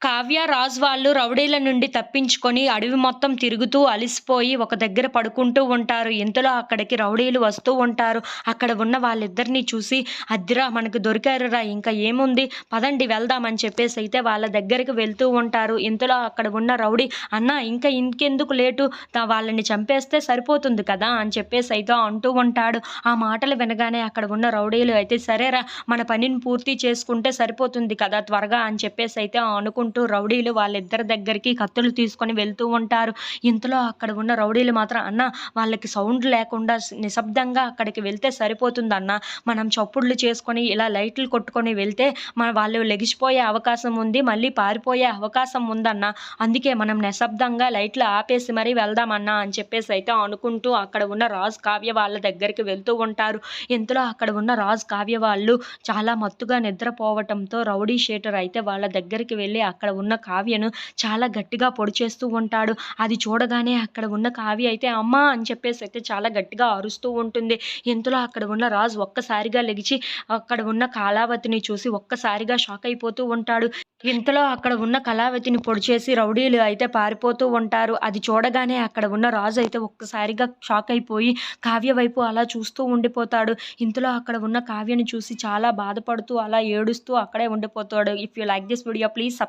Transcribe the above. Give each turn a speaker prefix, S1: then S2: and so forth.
S1: కావ్య రాజ్ వాళ్ళు రౌడీల నుండి తప్పించుకొని అడవి మొత్తం తిరుగుతూ అలిసిపోయి ఒక దగ్గర పడుకుంటూ ఉంటారు. ఇంతలో అక్కడికి రౌడీలు వస్తూ ఉంటారు. అక్కడ ఉన్న వాళ్ళిద్దరిని చూసి అద్దిరా మనకు దొరికారురా ఇంకా ఏముంది? పదండి వెళ్దామని చెప్పేసి అయితే వాళ్ళ దగ్గరికి వెళ్తూ ఉంటారు. ఇంతలో అక్కడ ఉన్న రౌడీ అన్న ఇంకా ఇంకెందుకు లేటు? వాళ్ళని చంపేస్తే సరిపోతుంది కదా అని చెప్పేసి అయితే అంటూ ఉంటాడు. ఆ మాటలు వినగానే అక్కడ ఉన్న రౌడీలు అయితే సరేరా మన పనిని పూర్తి చేసుకుంటే సరిపోతుంది కదా త్వరగా అని చెప్పేసి అయితే అనుకుంటూ రౌడీలు వాళ్ళిద్దరి దగ్గరికి కత్తులు తీసుకొని వెళ్తూ ఉంటారు. ఇంతలో అక్కడ ఉన్న రౌడీలు మాత్రం అన్న వాళ్ళకి సౌండ్ లేకుండా నిశ్శబ్దంగా అక్కడికి వెళ్తే సరిపోతుంది అన్న. మనం చప్పుళ్ళు చేసుకొని ఇలా లైట్లు కొట్టుకొని వెళ్తే మన వాళ్ళు లెగిసిపోయే అవకాశం ఉంది మళ్ళీ పారిపోయే అవకాశం ఉందన్న. అందుకే మనం నిశ్శబ్దంగా లైట్లు ఆపేసి మరీ వెళ్దామన్నా అని చెప్పేసి అయితే అనుకుంటూ అక్కడ ఉన్న రాజ్ కావ్య వాళ్ళ దగ్గరికి వెళ్తూ ఉంటారు. ఇంతలో అక్కడ ఉన్న రాజ్ కావ్య వాళ్ళు చాలా మత్తుగా నిద్రపోవటంతో రౌడీ షేటర్ అయితే వాళ్ళ దగ్గరికి వెళ్ళి అక్కడ ఉన్న కావ్యను చాలా గట్టిగా పొడి చేస్తూ ఉంటాడు. అది చూడగానే అక్కడ ఉన్న కావ్య అయితే అమ్మా అని చెప్పేసి అయితే చాలా గట్టిగా అరుస్తూ ఉంటుంది. ఇంతలో అక్కడ ఉన్న రాజు ఒక్కసారిగా లెగిచి అక్కడ ఉన్న కాలావతిని చూసి ఒక్కసారిగా షాక్ అయిపోతూ ఉంటాడు. ఇంతలో అక్కడ ఉన్న కళావతిని పొడిచేసి రౌడీలు అయితే పారిపోతూ ఉంటారు. అది చూడగానే అక్కడ ఉన్న రాజు అయితే ఒక్కసారిగా షాక్ అయిపోయి కావ్య వైపు అలా చూస్తూ ఉండిపోతాడు. ఇంతలో అక్కడ ఉన్న కావ్యని చూసి చాలా బాధపడుతూ అలా ఏడుస్తూ అక్కడే ఉండిపోతాడు. If you like this video please subscribe